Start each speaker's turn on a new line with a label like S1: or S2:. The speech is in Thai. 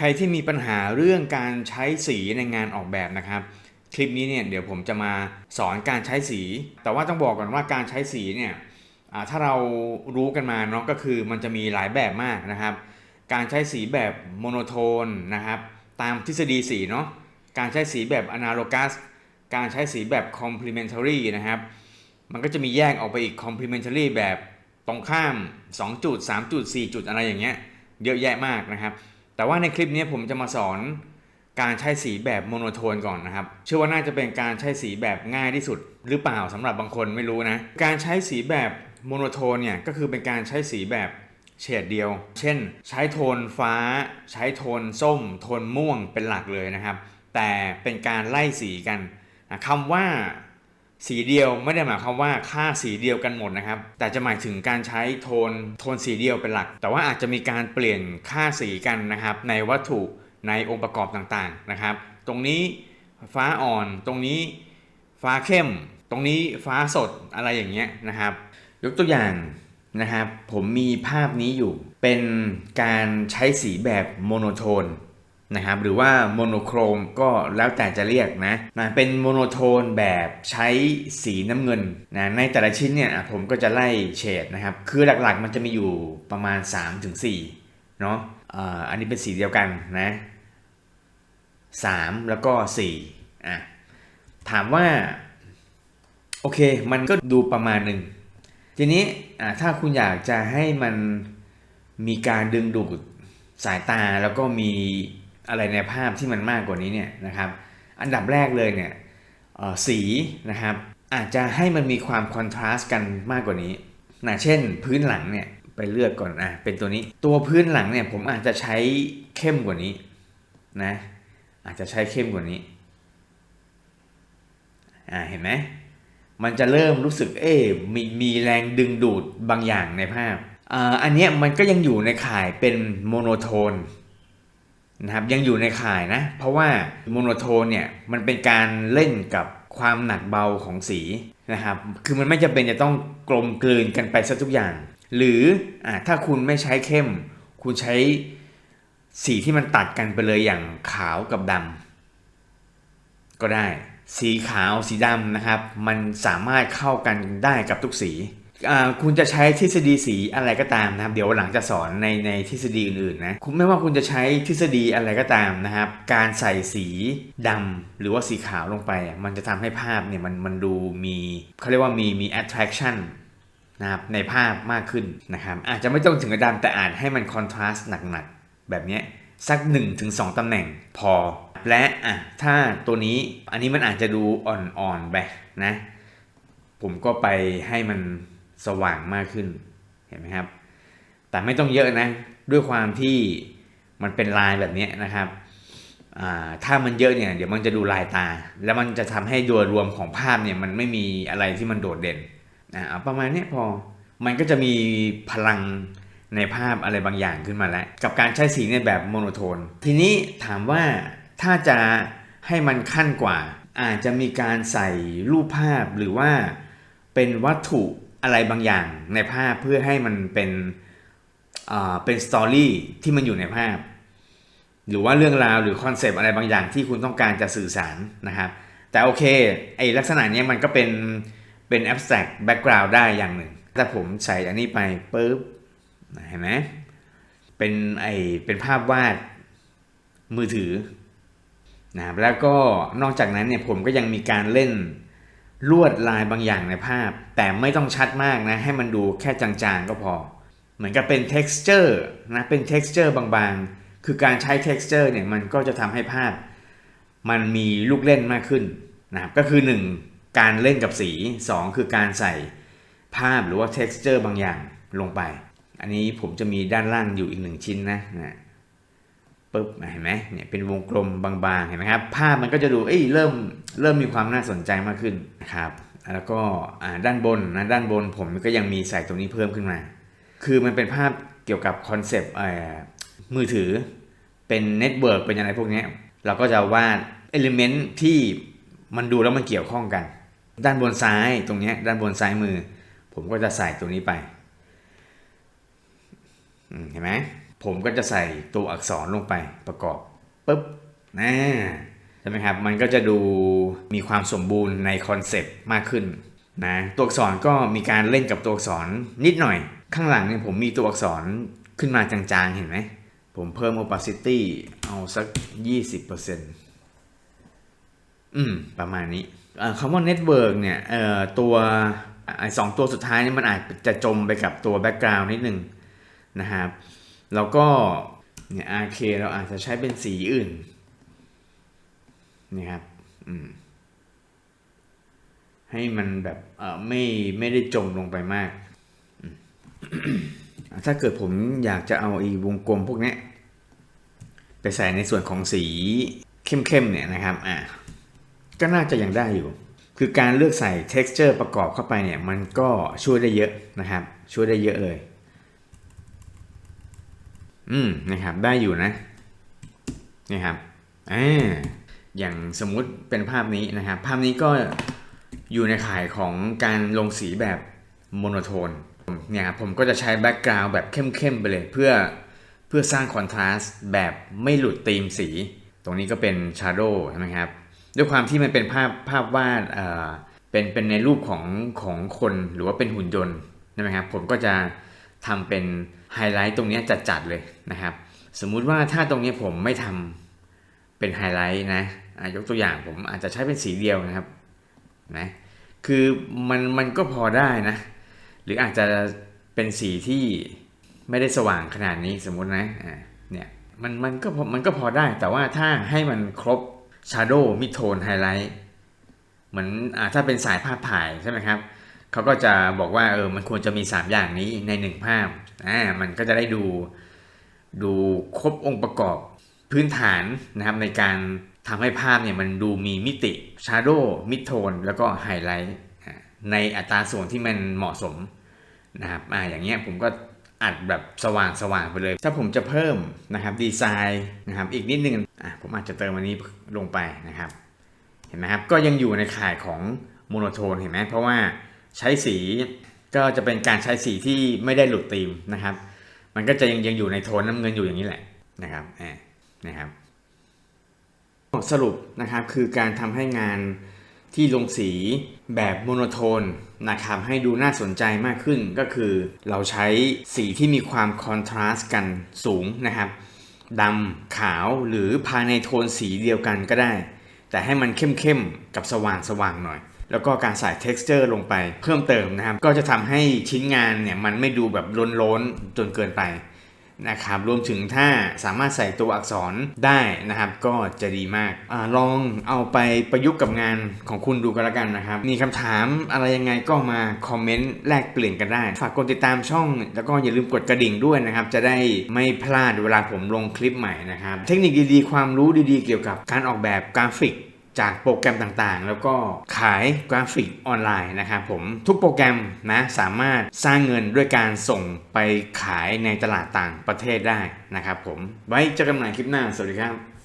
S1: ใครที่มีปัญหาเรื่องการใช้สีในงานออกแบบนะครับ คลิปนี้เนี่ยเดี๋ยวผมจะมาสอนการใช้สี แต่ว่าต้องบอกก่อนว่าการใช้สีเนี่ยถ้าเรารู้กันมาเนาะก็คือมันจะมีหลายแบบมากนะครับ การใช้สีแบบโมโนโทนนะครับตามทฤษฎีสีเนาะการใช้สีแบบอนาโลกัสการใช้สีแบบ complementary นะครับ มันก็จะมีแยกออกไปอีก complementary แบบตรงข้าม 2 จุด 3 จุด 4 จุดอะไรอย่างเงี้ย เยอะแยะมากนะครับ แต่ว่าในคลิปนี้ผมจะมาสอนการใช้สีแบบโมโนโทนก่อนนะครับ เชื่อว่าน่าจะเป็นการใช้สีแบบง่ายที่สุด หรือเปล่าสำหรับบางคนไม่รู้นะ การใช้สีแบบโมโนโทนเนี่ยก็คือเป็นการใช้สีแบบเฉดเดียว เช่น ใช้โทนฟ้า ใช้โทนส้ม โทนม่วงเป็นหลักเลยนะครับ แต่เป็นการไล่สีกันนะคำว่า สีเดียวไม่ได้หมายความว่าค่าสีเดียวกันหมดนะครับ แต่จะหมายถึงการใช้โทนโทนสีเดียวเป็นหลัก แต่ว่าอาจจะมีการเปลี่ยนค่าสีกันนะครับ ในวัตถุในองค์ประกอบต่างๆนะครับ ตรงนี้ฟ้าอ่อนตรงนี้ฟ้าเข้ม ตรงนี้ฟ้าสดอะไรอย่างเงี้ยนะครับ ยกตัวอย่างนะครับ ผมมีภาพนี้อยู่เป็นการใช้สีแบบโมโนโทน นะครับหรือว่าโมโนโครมก็แล้วแต่จะเรียกนะนะเป็นโมโนโทนแบบใช้สีน้ำเงินนะในแต่ละชิ้นเนี่ยผมก็จะไล่เฉดนะครับ คือหลักๆมันจะมีอยู่ประมาณ 3-4เนาะอ่าอันนี้เป็นสีเดียวกันนะ3แล้วก็4อะถามว่า โอเคมันก็ดูประมาณหนึ่งทีนี้อะถ้าคุณอยากจะให้มันมีการดึงดูดสายตาแล้วก็มี อะไรในภาพที่มันมากกว่านี้เนี่ยนะครับอันดับแรกเลยเนี่ยสีนะครับอาจจะให้มันมีความคอนทราสต์กันมากกว่านี้นะเช่นพื้นหลังเนี่ยไปเลือกก่อนอะเป็นตัวนี้ตัวพื้นหลังเนี่ยผมอาจจะใช้เข้มกว่านี้นะอาจจะใช้เข้มกว่านี้อ่าเห็นไหมมันจะเริ่มรู้สึกเอ๊มีมีแรงดึงดูดบางอย่างในภาพอ่าอันเนี้ยมันก็ยังอยู่ในข่ายเป็นโมโนโทน นะครับยังอยู่ในข่ายนะ เพราะว่าโมโนโทนเนี่ยมันเป็นการเล่นกับความหนักเบาของสีนะครับคือมันไม่จำเป็นจะต้องกลมกลืนกันไปซะทุกอย่าง หรืออถ้าคุณไม่ใช้เข้ม คุณใช้สีที่มันตัดกันไปเลยอย่างขาวกับดำก็ได้สีขาวสีดำนะครับ มันสามารถเข้ากันได้กับทุกสี คุณจะใช้ทฤษฎีสีอะไรก็ตามนะครับ เดี๋ยวหลังจะสอนในในทฤษฎีอื่นๆนะคุณไม่ว่าคุณจะใช้ทฤษฎีอะไรก็ตามนะครับ การใส่สีดำหรือว่าสีขาวลงไป มันจะทำให้ภาพเนี่ยมันมันดูมีเขาเรียกว่ามีมี attraction นะครับในภาพมากขึ้นนะครับ อาจจะไม่ต้องถึงกับดำแต่อาจให้มัน contrast หนักๆ แบบนี้สัก 1-2ตำแหน่งพอ และอะถ้าตัวนี้อันนี้มันอาจจะดูอ่อนๆไปนะ ผมก็ไปให้มัน สว่างมากขึ้นเห็นไหมครับ แต่ไม่ต้องเยอะนะ ด้วยความที่มันเป็นลายแบบนี้นะครับถ้ามันเยอะเนี่ยเดี๋ยวมันจะดูลายตา แล้วมันจะทำให้โดยรวมของภาพเนี่ยมันไม่มีอะไรที่มันโดดเด่นอ่าเอาประมาณนี้พอมันก็จะมีพลังในภาพอะไรบางอย่างขึ้นมาแล้ว กับการใช้สีในแบบโมโนโทน ทีนี้ถามว่าถ้าจะให้มันขั้นกว่า อาจจะมีการใส่รูปภาพหรือว่าเป็นวัตถุ อะไรบางอย่างในภาพเพื่อให้มันเป็นเป็นสตอรี่ที่มันอยู่ในภาพ หรือว่าเรื่องราวหรือคอนเซปต์อะไรบางอย่างที่คุณต้องการจะสื่อสารนะครับ แต่โอเคไอลักษณะนี้มันก็เป็นเป็น abstract background ได้อย่างหนึ่งถ้าผมใส่อันนี้ไปปุ๊บเห็นไหมเป็นไอเป็นภาพวาดมือถือนะครับแล้วก็นอกจากนั้นเนี่ยผมก็ยังมีการเล่น ลวดลายบางอย่างในภาพ แต่ไม่ต้องชัดมากนะ ให้มันดูแค่จางๆก็พอ เหมือนกับเป็น texture นะเป็น texture บางๆ คือการใช้ texture เนี่ยมันก็จะทำให้ภาพ มันมีลูกเล่นมากขึ้นนะครับก็คือ 1 การเล่นกับสี 2 คือการใส่ภาพหรือว่า texture บางอย่างลงไป อันนี้ผมจะมีด้านล่างอยู่อีกหนึ่งชิ้นนะนะ ปุ๊บเห็นไหมเนี่ยเป็นวงกลมบางๆเห็นไหมครับภาพมันก็จะดูเอ้ยเริ่มเริ่มมีความน่าสนใจมากขึ้นนะครับแล้วก็ด้านบนนะด้านบนผมก็ยังมีใส่ตรงนี้เพิ่มขึ้นมา คือมันเป็นภาพเกี่ยวกับคอนเซปต์มือถือเป็นเน็ตเวิร์กเป็นอะไรพวกนี้เราก็จะวาดเอลิเมนต์ที่มันดูแล้วมันเกี่ยวข้องกัน ด้านบนซ้ายตรงนี้ด้านบนซ้ายมือ ผมก็จะใส่ตรงนี้ไปเห็นไหม ผมก็จะใส่ตัวอักษรลงไปประกอบปุ๊บนะใช่ไหมครับ มันก็จะดูมีความสมบูรณ์ในคอนเซปต์มากขึ้นนะตัวอักษรก็มีการเล่นกับตัวอักษรนิดหน่อย ข้างหลังเนี่ยผมมีตัวอักษรขึ้นมาจางๆ เห็นไหม ผมเพิ่ม opacity เอาสัก 20%อืม ประมาณนี้คำว่า network เนี่ยตัวไอสองตัวสุดท้ายนี่มันอาจจะจมไปกับตัว background นิดนึงนะครับ แล้วก็เนี่ย RK เราอาจจะใช้เป็นสีอื่นนี่ครับอืมให้มันแบบเออไม่ไม่ได้จมลงไปมาก ถ้าเกิดผมอยากจะเอาอ้วงกลมพวกนี้ไปใส่ในส่วนของสีเข้มๆเนี่ยนะครับอะก็น่าจะยังได้อยู่ คือการเลือกใส่ texture ประกอบเข้าไปเนี่ย มันก็ช่วยได้เยอะนะครับ ช่วยได้เยอะเลย อืมนะครับได้อยู่นะนี่ครับอ่าอย่างสมมุติเป็นภาพนี้นะครับ ภาพนี้ก็อยู่ในข่ายของการลงสีแบบโมโนโทนเนี่ยครับผมก็จะใช้แบ็กกราวด์แบบเข้มๆไปเลยเพื่อเพื่อสร้างคอนทราสต์แบบไม่หลุดธีมสี ตรงนี้ก็เป็นชาร์โดใช่ไหมครับด้วยความที่มันเป็นภาพภาพวาดเอ่อเป็นเป็นในรูปของของคนหรือว่าเป็นหุ่นยนต์ใช่ไหมครับผมก็จะ ทำเป็นไฮไลท์ตรงนี้จัดๆเลยนะครับ สมมุติว่าถ้าตรงนี้ผมไม่ทำเป็นไฮไลท์นะยกตัวอย่างผมอาจจะใช้เป็นสีเดียวนะครับนะคือมันมันก็พอได้นะ หรืออาจจะเป็นสีที่ไม่ได้สว่างขนาดนี้สมมุตินะอ่าเนี่ยมันมันก็มันก็พอได้แต่ว่าถ้าให้มันครบ Shadow Mid Tone Highlight เหมือนอ่าถ้าเป็นสายภาพถ่ายใช่ไหมครับ เขาก็จะบอกว่าเออมันควรจะมี 3 อย่างนี้ใน 1 ภาพอ่ามันก็จะได้ดูดูครบองค์ประกอบพื้นฐานนะครับในการทำให้ภาพเนี่ยมันดูมีมิติ Shadow Mid Tone แล้วก็ Highlight อ่าในอัตราส่วนที่มันเหมาะสมนะครับอ่าอย่างเงี้ยผมก็อัดแบบสว่างสว่างๆไปเลย ถ้าผมจะเพิ่มนะครับดีไซน์นะครับอีกนิดนึงอะผมอาจจะเติมอันนี้ลงไปนะครับ เห็นไหมครับก็ยังอยู่ในข่ายของโมโนโทนเห็นไหมเพราะว่า ใช้สีก็จะเป็นการใช้สีที่ไม่ได้หลุดธีมนะครับ มันก็จะยังยังอยู่ในโทนน้ำเงินอยู่อย่างนี้แหละนะครับนะครับสรุปนะครับคือการทำให้งานที่ลงสีแบบโมโนโทนนะครับให้ดูน่าสนใจมากขึ้นก็คือเราใช้สีที่มีความคอนทราสต์กันสูงนะครับดำขาวหรือภายในโทนสีเดียวกันก็ได้ แต่ให้มันเข้มๆกับสว่างๆหน่อย แล้วก็การใส่ texture ลงไปเพิ่มเติมนะครับ ก็จะทำให้ชิ้นงานเนี่ยมันไม่ดูแบบล้นๆจนเกินไปนะครับรวมถึงถ้าสามารถใส่ตัวอักษรได้นะครับ ก็จะดีมากอลองเอาไปประยุกต์กับงานของคุณดูกันแล้วกันนะครับ มีคำถามอะไรยังไงก็มาคอมเมนต์แลกเปลี่ยนกันได้ ฝากกดติดตามช่อง แล้วก็อย่าลืมกดกระดิ่งด้วยนะครับ จะได้ไม่พลาดเวลาผมลงคลิปใหม่นะครับ เทคนิคดีๆ ความรู้ดีๆ เกี่ยวกับการออกแบบกราฟิก จากโปรแกรมต่างๆ แล้วก็ขายกราฟิกออนไลน์นะครับผมทุกโปรแกรมนะสามารถสร้างเงินด้วยการส่งไปขายในตลาดต่างประเทศได้นะครับผมไว้เจอกันใหม่คลิปหน้า สวัสดีครับ